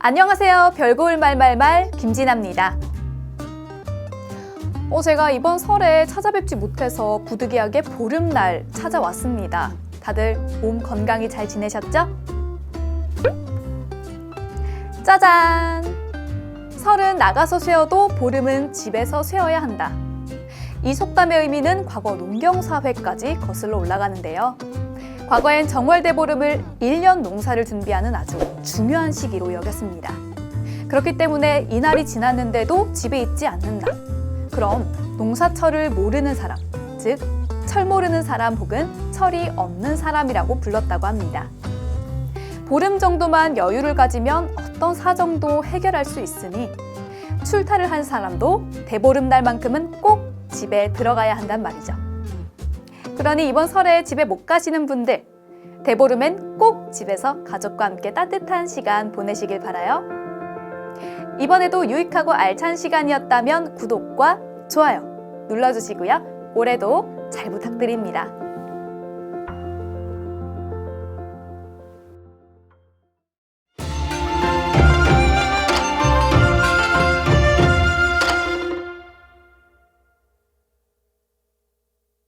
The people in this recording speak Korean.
안녕하세요. 별고울 말말말 김진아입니다. 어, 제가 이번 설에 찾아뵙지 못해서 부득이하게 보름날 찾아왔습니다. 다들 몸 건강히 잘 지내셨죠? 짜잔! 설은 나가서 쉬어도 보름은 집에서 쉬어야 한다. 이 속담의 의미는 과거 농경사회까지 거슬러 올라가는데요. 과거엔 정월대보름을 1년 농사를 준비하는 아주 중요한 시기로 여겼습니다. 그렇기 때문에 이날이 지났는데도 집에 있지 않는다. 그럼 농사철을 모르는 사람, 즉, 철 모르는 사람 혹은 철이 없는 사람이라고 불렀다고 합니다. 보름 정도만 여유를 가지면 어떤 사정도 해결할 수 있으니 출타를 한 사람도 대보름날만큼은 꼭 집에 들어가야 한단 말이죠. 그러니 이번 설에 집에 못 가시는 분들, 대보름엔 꼭 집에서 가족과 함께 따뜻한 시간 보내시길 바라요. 이번에도 유익하고 알찬 시간이었다면 구독과 좋아요 눌러주시고요. 올해도 잘 부탁드립니다.